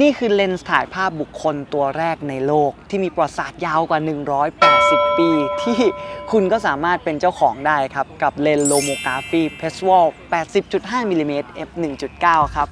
นี่คือเลนส์ถ่ายภาพบุคคลตัวแรกในโลก ที่มีประวัติศาสตร์ยาวกว่า 180 ปี ที่คุณก็สามารถเป็นเจ้าของได้ครับ กับเลนส์โลโมกราฟีเพสวอล80.5มิลลิเมตร f 1.9 ครับ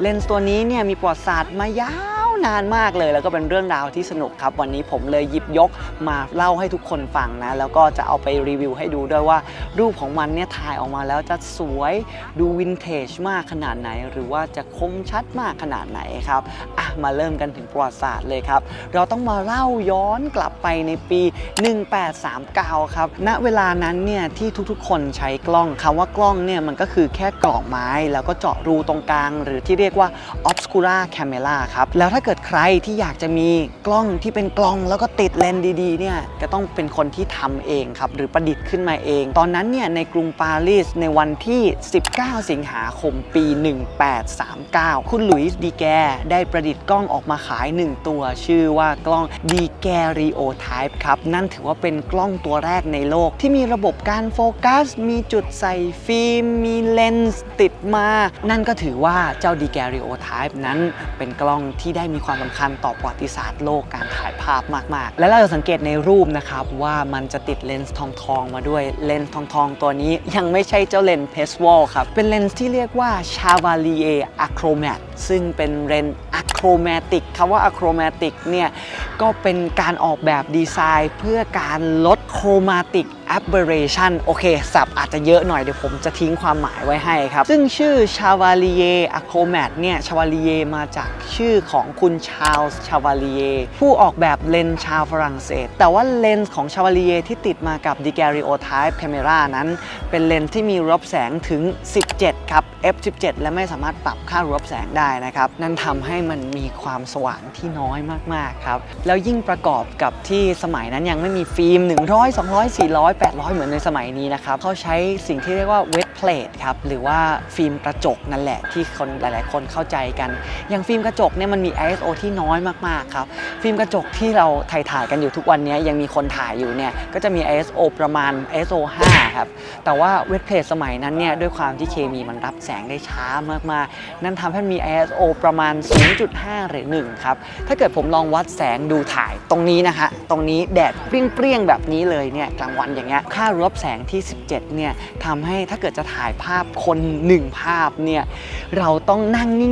เลนส์ตัวนี้เนี่ยมีประวัติศาสตร์มายาว นานมากเลย แล้วก็เป็นเรื่องราวที่สนุกครับ วันนี้ผมเลยหยิบยกมาเล่าให้ทุกคนฟังนะ แล้วก็จะเอาไปรีวิวให้ดูด้วยว่า รูปของมันเนี่ยถ่ายออกมาแล้วจะสวยดูวินเทจมากขนาดไหน หรือว่าจะคมชัดมากขนาดไหนครับอะมาเริ่มกันถึงประวัติศาสตร์เลยครับ เราต้องมาเล่าย้อนกลับไปในปี 1839 ครับณเวลานั้นเนี่ยที่ทุกๆ คนใช้กล้องคำว่ากล้องเนี่ยมันก็คือแค่กล่องไม้ แล้วก็เจาะรูตรงกลาง หรือที่เรียกว่า obscura camera ครับแล้วถ้าเกิดใครที่อยากจะมีกล้องที่เป็นกล้องแล้วก็ติดเลนส์ดีๆเนี่ยก็ต้องเป็นคนที่ทำเองครับ หรือประดิษฐ์ขึ้นมาเอง ตอนนั้นเนี่ยในกรุงปารีสในวันที่ 19 สิงหาคมปี 1839 คุณหลุยส์ดีแกได้ประดิษฐ์กล้องออกมาขาย 1 ตัว ชื่อว่ากล้องดีแกริโอไทป์ครับ นั่นถือว่าเป็นกล้องตัวแรกในโลก ที่มีระบบการโฟกัส มีจุดใส่ฟิล์ม มีเลนส์ติดมา นั่นก็ถือว่าเจ้าดีแกริโอไทป์นั้นเป็นกล้องที่ได้มีความสำคัญต่อประวัติศาสตร์โลกการถ่ายภาพมาก ๆ และเราจะสังเกตในรูปนะครับว่ามันจะติดเลนส์ทองทองมาด้วยเลนส์ทองทองตัวนี้ยังไม่ใช่เจ้าเลนส์เพสวอลครับ เป็นเลนส์ที่เรียกว่า Chevalier Achromat ซึ่งเป็นเลนส์ Achromatic คำว่า Achromatic เนี่ยก็เป็นการออกแบบดีไซน์เพื่อการลด Chromatic Aberration โอเคสับอาจจะเยอะหน่อยเดี๋ยวผมจะทิ้งความหมายไว้ให้ครับ ซึ่งชื่อ Chevalier Achromat เนี่ย Chevalier มาจากชื่อของคุณชาลส์ชาวาลีเยผู้ออกแบบเลนส์ชาวฝรั่งเศส แต่ว่าเลนส์ของชาวาลีเยที่ติดมากับ d i g a r i o Type Camera นั้น เป็นเลนส์ที่มีรอบแสงถึง 17 ครับ f17 และไม่สามารถปรับค่ารอบแสงได้นะครับ นั่นทำให้มันมีความสว่างที่น้อยมาก ๆ ครับ แล้วยิ่งประกอบกับที่สมัยนั้นยังไม่มีฟิล์ม 100 200 400 800 เหมือนในสมัยนี้นะครับเขาใช้สิ่งที่เรียกว่า wet plate ครับหรือว่าฟิล์มกระจกนั่นแหละที่คนหลาย ๆ คนเข้าใจกัน อย่างฟิล์มกระจกเนี่ยมันมี ISO ที่น้อยมาก ๆ ครับ ฟิล์มกระจกที่เราถ่ายถ่ายกันอยู่ทุกวันนี้ยังมีคนถ่ายอยู่เนี่ยก็จะมี ISO ประมาณ ISO 5 ครับ แต่ว่าเวทเพลทสมัยนั้นเนี่ยด้วยความที่เคมีมันรับแสงได้ช้ามาก ๆ นั่นทำให้มี ISO ประมาณ 0.5 หรือ 1 ครับ ถ้าเกิดผมลองวัดแสงดูถ่ายตรงนี้นะฮะตรงนี้แดดเปรี้ยง ๆ แบบนี้เลยเนี่ยกลางวันอย่างเงี้ยค่ารบแสงที่ 17เนี่ยทำให้ถ้าเกิดจะถ่ายภาพคน1ภาพเนี่ยเราต้องนั่งนิ่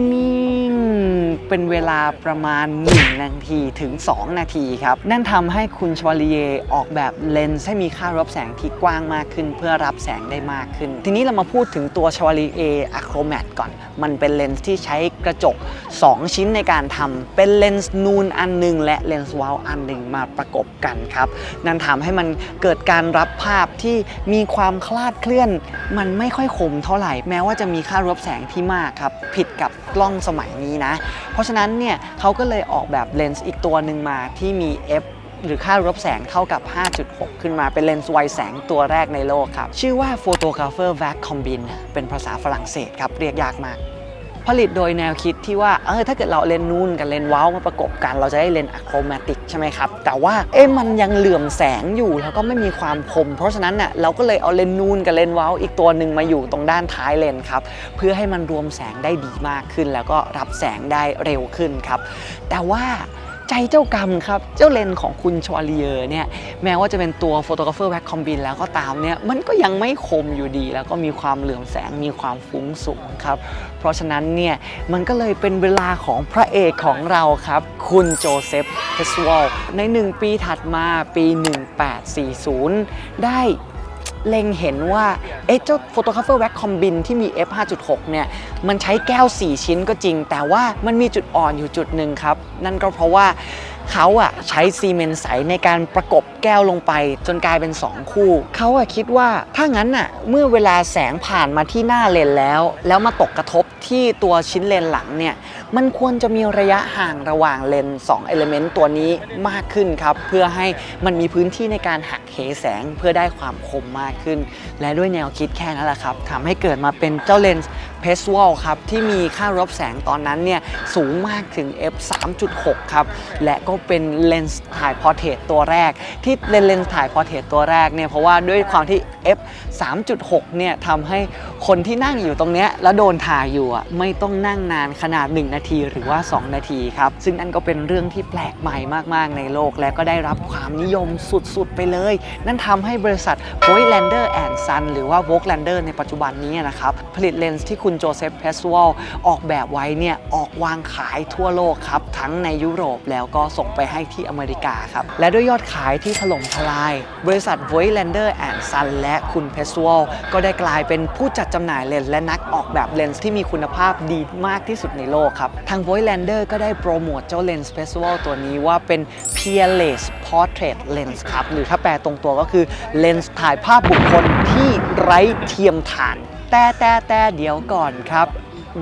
งๆ เป็นเวลาประมาณ 1 นาทีถึง 2 นาทีครับ นั่นทำให้คุณชวลีเยออกแบบเลนส์ให้มีค่ารบแสงที่กว้างมากขึ้น เพื่อรับแสงได้มากขึ้น ทีนี้เรามาพูดถึงตัวชวลีเออะโครแมตก่อน มันเป็นเลนส์ที่ใช้กระจก 2 ชิ้นในการทำเป็นเลนส์นูนอันหนึง และเลนส์วาวอันหนึ่งมาประกบกันครับนั่นทำให้มันเกิดการรับภาพที่มีความคลาดเคลื่อน มันไม่ค่อยคมเท่าไหร่ แม้ว่าจะมีค่ารบแสงที่มากครับผิดกับกล้องสมัยนี้นะ เพราะฉะนั้นเนี่ยเขาก็เลยออกแบบเลนส์อีกตัวหนึ่งมาที่มี f หรือค่ารบแสงเท่ากับ 5.6 ขึ้นมาเป็นเลนส์ไวแสงตัวแรกในโลกครับ ชื่อว่า Photographer Vac Combine เป็นภาษาฝรั่งเศสครับ เรียกยากมาก ผลิตโดยแนวคิดที่ว่าเออถ้าเกิดเราเลนนูนกับเลนเว้ามาประกบกัน เราจะได้เลนอะโครมาติกใช่ไหมครับ แต่ว่าเอ๊ะมันยังเหลื่อมแสงอยู่แล้วก็ไม่มีความคม เพราะฉะนั้นเน่ะเราก็เลยเอาเลนนูนกับเลนเว้าอีกตัวหนึ่งมาอยู่ตรงด้านท้ายเลนครับเพื่อให้มันรวมแสงได้ดีมากขึ้น แล้วก็รับแสงได้เร็วขึ้นครับแต่ว่า ใจเจ้ากรรมครับ เจ้าเลนของคุณชวาลีเยอร์เนี่ยแม้ว่าจะเป็นตัวโฟโตกราฟเฟอร์แว็กคอมบินแล้วก็ตามเนี่ยมันก็ยังไม่คมอยู่ดี แล้วก็มีความเหลื่อมแสงมีความฟุ้งสูงครับ เพราะฉะนั้นเนี่ยมันก็เลยเป็นเวลาของพระเอกของเราครับ คุณโจเซฟเทสวอลใน 1 ปีถัดมาปี 1840 ได้ เล็งเห็นว่าเอ๊ะเจ้าโฟโตคาเฟอร์แว็กคอมบินที่มี f 5.6เนี่ยมันใช้แก้ว 4 ชิ้นก็จริง แต่ว่ามันมีจุดอ่อนอยู่จุดหนึ่งครับ นั่นก็เพราะว่า เขาอะใช้ซีเมนต์ใสในการประกบแก้วลงไปจนกลายเป็น 2 คู่ เขาอะคิดว่าถ้างั้นอะเมื่อเวลาแสงผ่านมาที่หน้าเลนแล้ว แล้วมาตกกระทบที่ตัวชิ้นเลนหลังเนี่ยมันควรจะมีระยะห่างระหว่างเลนส์2เอลเมนต์ตัวนี้มากขึ้นครับ เพื่อให้มันมีพื้นที่ในการหักเหแสงเพื่อได้ความคมมากขึ้น และด้วยแนวคิดแค่นั้นแหละครับทำให้เกิดมาเป็นเจ้าเลนส์ เพสว a ลครับที่มีค่ารบแสงตอนนั้นเนี่ยสูงมากถึง f 3.6 ครับ และก็เป็นเลนส์ถ่ายพอร์เทรตตัวแรก ที่เลนเลนส์ถ่ายพอร์เทรตตัวแรกเนี่ยเพราะว่าด้วยความที่ f 3.6 เนี่ยทำให้คนที่นั่งอยู่ตรงเนี้ยแล้วโดนถ่ายอยู่อะไม่ต้องนั่งนานขนาด 1 นาทีหรือว่า 2 นาทีครับ ซึ่งนั่นก็เป็นเรื่องที่แปลกใหม่มาก ๆ ในโลก และก็ได้รับความนิยมสุด ๆ ไปเลย นั่นทำให้บริษัท Voigtlander Son หรือว่า Voigtlander ในปัจจุบันนี้นะครับ ผลิตเลนส์ที่คุณณโจเซฟเพสว a ลออกแบบไว้เนี่ยออกวางขายทั่วโลกครับ ทั้งในยุโรปแล้วก็ส่งไปให้ที่อเมริกาครับ และด้วยยอดขายที่ถล่มทลาย บริษัท Voigtlander Son และคุณเพสว a ลก็ได้กลายเป็นผู้จัดจำหน่ายเลนส์และนักออกแบบเลนส์ที่มีคุณภาพดีมากที่สุดในโลกครับ ทาง Voigtlander ก็ได้โปรโมทเจ้าเลนส์เพสว a ลตัวนี้ว่าเป็น peerless portrait lens ครับ หรือถ้าแปลตรงตัวก็คือเลนส์ถ่ายภาพบุคคลที่ไร้เทียมทาน แต่แต่แต่เดี๋ยวก่อนครับ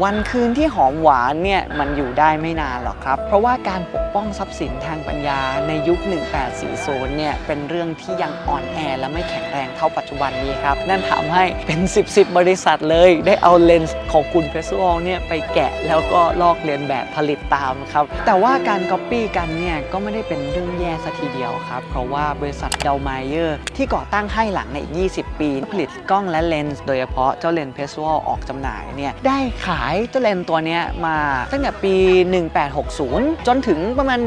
วันคืนที่หอมหวานเนี่ยมันอยู่ได้ไม่นานหรอกครับ เพราะว่าการปกป้องทรัพย์สินทางปัญญาในยุค 1840เนี่ยเป็นเรื่องที่ยังอ่อนแอและไม่แข็งแรงเท่าปัจจุบันนี้ครับ นั่นทำให้เป็น 10 10บริษัทเลย ได้เอาเลนส์ของคุณเพส u อลเนี่ยไปแกะแล้วก็ลอกเลียนแบบผลิตตามครับ แต่ว่าการก๊อปปี้กันเนี่ยก็ไม่ได้เป็นเรื่องแย่สัทีเดียวครับ เพราะว่าบริษัทเดลไมเยอร์ที่ก่อตั้งให้หลังในอีก 20 ปี ผลิตกล้องและเลนส์โดยเฉพาะเจ้าเลนส์เพส u อลออกจำหน่ายเนี่ยได้ขายเจ้าเลนตัวนี้มาตั้งแต่ปี 1860 จนถึงประมาณ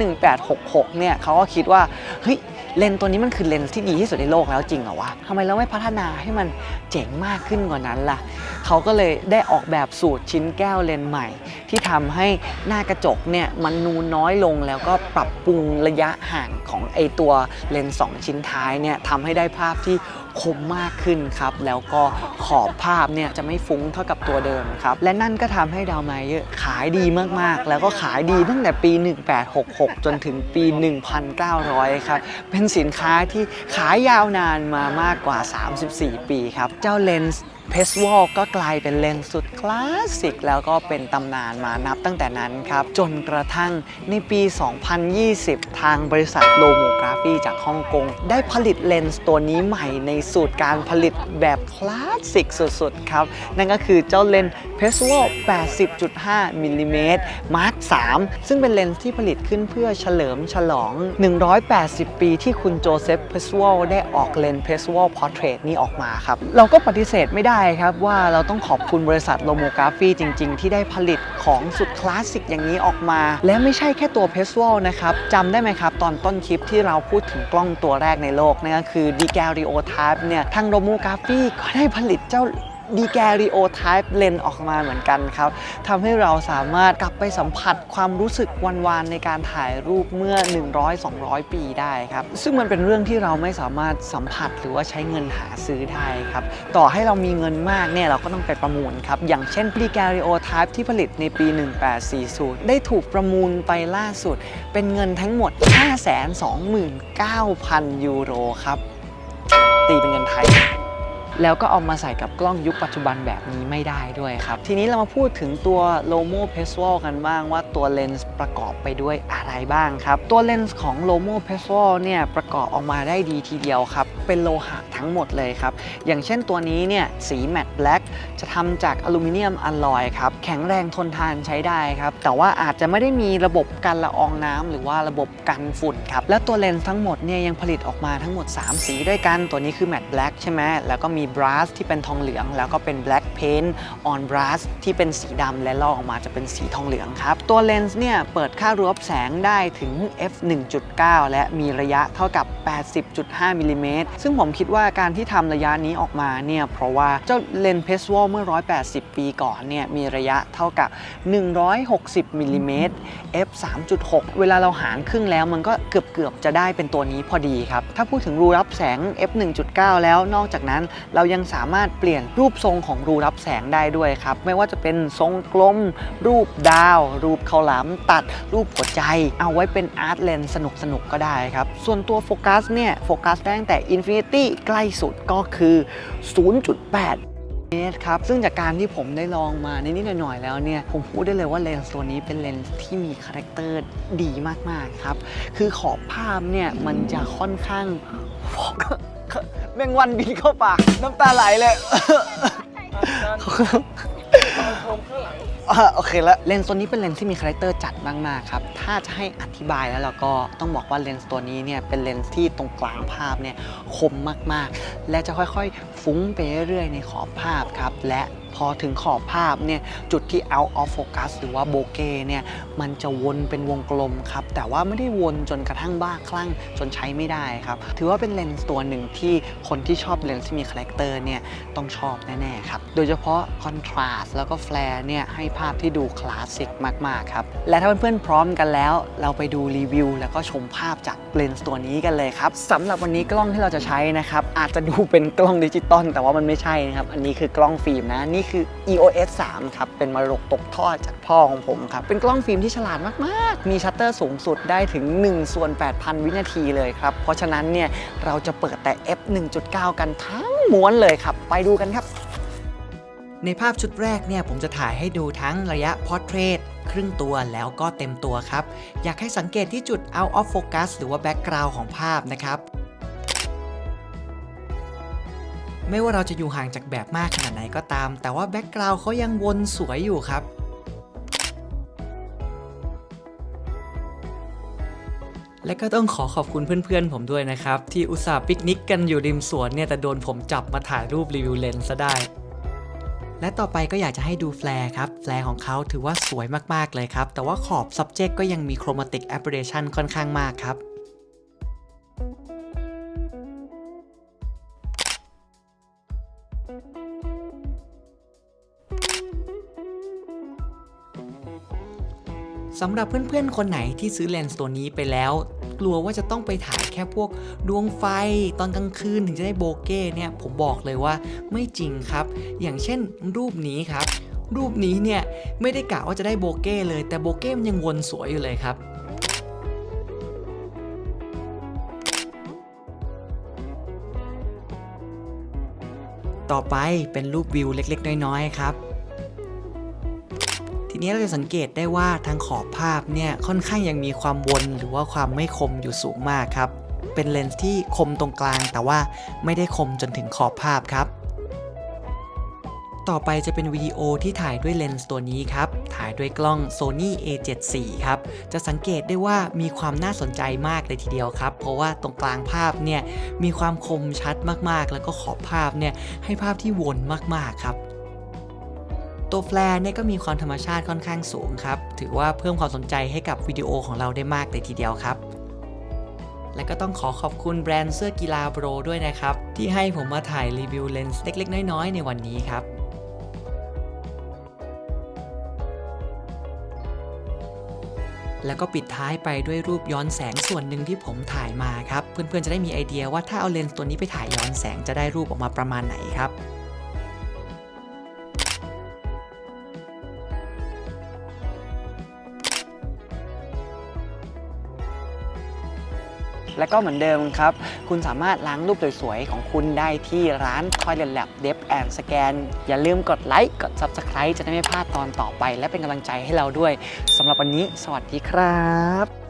1866 เนี่ยเขาก็คิดว่าเฮ้ยเลนตัวนี้มันคือเลนส์ที่ดีที่สุดในโลกแล้วจริงเหรอวะทำไมเราไม่พัฒนาให้มันเจ๋งมากขึ้นกว่านั้นล่ะเขาก็เลยได้ออกแบบสูตรชิ้นแก้วเลนใหม่ ที่ทำให้หน้ากระจกเนี่ยมันนูนน้อยลงแล้วก็ปรับปรุงระยะห่างของไอตัวเลนส์สองชิ้นท้ายเนี่ยทำให้ได้ภาพที่ คมมากขึ้นครับ แล้วก็ขอบภาพเนี่ยจะไม่ฟุ้งเท่ากับตัวเดิมครับ และนั่นก็ทำให้ดาวไมเยอร์ขายดีมากๆ แล้วก็ขายดีตั้งแต่ปี 1866 จนถึงปี 1900 ครับ เป็นสินค้าที่ขายยาวนานมามากกว่า 34 ปีครับ เจ้าเลนส์เพสวอลก็กลายเป็นเลนส์สุดคลาสสิกแล้วก็เป็นตำนานมานับตั้งแต่นั้นครับ จนกระทั่งในปี 2020 ทางบริษัทโลโมกราฟีจากฮ่องกง ได้ผลิตเลนส์ตัวนี้ใหม่ในสูตรการผลิตแบบคลาสสิกสุดๆ ครับ นั่นก็คือเจ้าเลนส์เพสวอล80.5มิลลิเมตรมาร์ค3ซึ่งเป็นเลนส์ที่ผลิตขึ้นเพื่อเฉลิมฉลอง 180 ปีที่คุณโจเซฟเพสวอลได้ออกเลนส์เพสวอลพอร์เทรตนี้ออกมาครับเราก็ปฏิเสธไม่ได้ครับว่าเราต้องขอบคุณบริษัทโลโมกราฟีจริง ๆ ที่ได้ผลิตของสุดคลาสสิกอย่างนี้ออกมา และไม่ใช่แค่ตัวเพสวอลนะครับจำได้ไหมครับ ตอนต้นคลิปที่เราพูดถึงกล้องตัวแรกในโลกนั่นก็คือดีแกริโอไทป์เนี่ยทางโลโมกราฟีก็ได้ผลิตเจ้า ดีแกริโอไทป์เลนออกมาเหมือนกันครับทำให้เราสามารถกลับไปสัมผัสความรู้สึกวันวานในการถ่ายรูปเมื่อ 100-200 ปีได้ครับ ซึ่งมันเป็นเรื่องที่เราไม่สามารถสัมผัสหรือว่าใช้เงินหาซื้อได้ครับ ต่อให้เรามีเงินมากเนี่ยเราก็ต้องไปประมูลครับ อย่างเช่นดีแกริโอไทป์ที่ผลิตในปี 1840 ได้ถูกประมูลไปล่าสุด เป็นเงินทั้งหมด 529,000 ยูโรครับ ตีเป็นเงินไทย แล้วก็เอามาใส่กับกล้องยุคปัจจุบันแบบนี้ไม่ได้ด้วยครับ ทีนี้เรามาพูดถึงตัว Lomo p e s w a l กันบ้างว่าตัวเลนส์ประกอบไปด้วยอะไรบ้างครับ ตัวเลนส์ของ Lomo p e s w a l เนี่ยประกอบออกมาได้ดีทีเดียวครับ เป็นโลหะทั้งหมดเลยครับ อย่างเช่นตัวนี้เนี่ยสีแมตต์แบล็กจะทำจากอลูมิเนียมอลลอยครับ แข็งแรงทนทานใช้ได้ครับ แต่ว่าอาจจะไม่ได้มีระบบกันละอองน้ำหรือว่าระบบกันฝุ่นครับ และตัวเลนส์ทั้งหมดเนี่ยยังผลิตออกมาทั้งหมด 3 สีด้วยกัน ตัวนี้คือแมตต์แบล็กใช่ไหมแล้วก็มีบรัสที่เป็นทองเหลือง แล้วก็เป็นแบล็กเพนท์ออนบรัสที่เป็นสีดำและลอกออกมาจะเป็นสีทองเหลืองครับ ตัวเลนส์เนี่ยเปิดค่ารวบแสงได้ถึง f 1.9 และมีระยะเท่ากับ 80.5มิลลิเมตรซึ่งผมคิดว่าการที่ทำระยะนี้ออกมาเนี่ยเพราะว่าเจ้าเลนส์เพสวอลเมื่อ 180 ปีก่อนเนี่ยมีระยะเท่ากับ 160มิลลิเมตร f 3.6 เวลาเราหารครึ่งแล้วมันก็เกือบเกือบจะได้เป็นตัวนี้พอดีครับ ถ้าพูดถึงรูรับแสง f 1.9 แล้วนอกจากนั้นเรายังสามารถเปลี่ยนรูปทรงของรูรับแสงได้ด้วยครับ ไม่ว่าจะเป็นทรงกลม รูปดาว รูปข้าวหลามตัด รูปหัวใจ เอาไว้เป็นอาร์ตเลนสนุกๆก็ได้ครับ ส่วนตัวโฟกัสเนี่ย โฟกัสได้ตั้งแต่อินฟินิตี้ใกล้สุดก็คือ 0.8เมตรครับซึ่งจากการที่ผมได้ลองมานิดๆหน่อยๆแล้วเนี่ย ผมพูดได้เลยว่าเลนส์ตัวนี้เป็นเลนส์ที่มีคาแรคเตอร์ดีมากๆครับ คือขอบภาพเนี่ย มันจะค่อนข้าง แมงวันบินเข้าปาก น้ำตาไหลเลยโทอะโอเคแล้วเลนส์ตัวนี้เป็นเลนส์ที่มีคาแรคเตอร์จัดมากๆครับ ถ้าจะให้อธิบายแล้วเราก็ต้องบอกว่าเลนส์ตัวนี้เนี่ยเป็นเลนส์ที่ตรงกลางภาพเนี่ยคมมากๆ และจะค่อยๆ ฟุ้งไปเรื่อยๆในขอบภาพครับ และ พอถึงขอบภาพเนี่ยจุดที่ out of focus หรือว่าโบเกเนี่ยมันจะวนเป็นวงกลมครับ แต่ว่าไม่ได้วนจนกระทั่งบ้าคลั่งจนใช้ไม่ได้ครับ ถือว่าเป็นเลนส์ตัวหนึ่งที่คนที่ชอบเลนส์ที่มีคาแรคเตอร์เนี่ยต้องชอบแน่ๆครับ โดยเฉพาะคอนทราสต์แล้วก็แฟลร์เนี่ยให้ภาพที่ดูคลาสสิกมากๆครับ และถ้าเพื่อนๆพร้อมกันแล้ว เราไปดูรีวิว แล้วก็ชมภาพจากเลนส์ตัวนี้กันเลยครับสำหรับวันนี้กล้องที่เราจะใช้นะครับอาจจะดูเป็นกล้องดิจิตอลแต่ว่ามันไม่ใช่นะครับอันนี้คือกล้องฟิล์มนะนี่คือ EOS 3 ครับ เป็นมรดกตกทอดจากพ่อของผมครับ เป็นกล้องฟิล์มที่ฉลาดมาก ๆ มีชัตเตอร์สูงสุดได้ถึง1ส่วน8,000 วินาทีเลยครับ เพราะฉะนั้นเนี่ยเราจะเปิดแต่ f 1.9 กันทั้งม้วนเลยครับ ไปดูกันครับ ในภาพชุดแรกเนี่ยผมจะถ่ายให้ดูทั้งระยะ Portrait ครึ่งตัวแล้วก็เต็มตัวครับ อยากให้สังเกตที่จุด out of focus หรือว่า background ของภาพนะครับ ไม่ว่าเราจะอยู่ห่างจากแบบมากขนาดไหนก็ตาม แต่ว่า background เขายังวนสวยอยู่ครับและก็ต้องขอขอบคุณเพื่อนๆ ผมด้วยนะครับ ที่อุตส่าห์ปิกนิกกันอยู่ริมสวนเนี่ย แต่โดนผมจับมาถ่ายรูปรีวิวเลนส์ซะได้ และต่อไปก็อยากจะให้ดูแฟลร์ครับ แฟลร์ของเขาถือว่าสวยมากๆเลยครับ แต่ว่าขอบ subject ก็ยังมี chromatic aberration ค่อนข้างมากครับ สำหรับเพื่อนๆ คนไหนที่ซื้อเลนส์ตัวนี้ไปแล้ว กลัวว่าจะต้องไปถ่ายแค่พวกดวงไฟตอนกลางคืนถึงจะได้โบเก้เนี่ย ผมบอกเลยว่าไม่จริงครับ อย่างเช่นรูปนี้ครับ รูปนี้เนี่ย ไม่ได้กะว่าจะได้โบเก้เลย แต่โบเก้มันยังวนสวยอยู่เลยครับ ต่อไปเป็นรูปวิวเล็กๆ น้อยๆ ครับ ทีนี้เราจะสังเกตได้ว่าทางขอบภาพเนี่ยค่อนข้างยังมีความวนหรือว่าความไม่คมอยู่สูงมากครับ เป็นเลนส์ที่คมตรงกลางแต่ว่าไม่ได้คมจนถึงขอบภาพครับ ต่อไปจะเป็นวิดีโอที่ถ่ายด้วยเลนส์ตัวนี้ครับ ถ่ายด้วยกล้อง Sony A74 ครับ จะสังเกตได้ว่ามีความน่าสนใจมากเลยทีเดียวครับ เพราะว่าตรงกลางภาพเนี่ยมีความคมชัดมากๆ แล้วก็ขอบภาพเนี่ยให้ภาพที่วนมากๆครับตัวแฟลร์เนี่ยก็มีความธรรมชาติค่อนข้างสูงครับ ถือว่าเพิ่มความสนใจให้กับวิดีโอของเราได้มากเลยทีเดียวครับ และก็ต้องขอขอบคุณแบรนด์เสื้อกีฬาโบรด้วยนะครับ ที่ให้ผมมาถ่ายรีวิวเลนส์เล็กๆ น้อยๆ ในวันนี้ครับ แล้วก็ปิดท้ายไปด้วยรูปย้อนแสงส่วนหนึ่งที่ผมถ่ายมาครับ เพื่อนๆจะได้มีไอเดียว่าถ้าเอาเลนส์ตัวนี้ไปถ่ายย้อนแสงจะได้รูปออกมาประมาณไหนครับ และก็เหมือนเดิมครับ คุณสามารถล้างรูปสวยๆของคุณได้ที่ร้าน Toilet Lab d e p and Scan อย่าลืมกดไลค์กด Subscribe จะได้ไม่พลาดตอนต่อไป และเป็นกำลังใจให้เราด้วยสำหรับวันนี้ สวัสดีครับ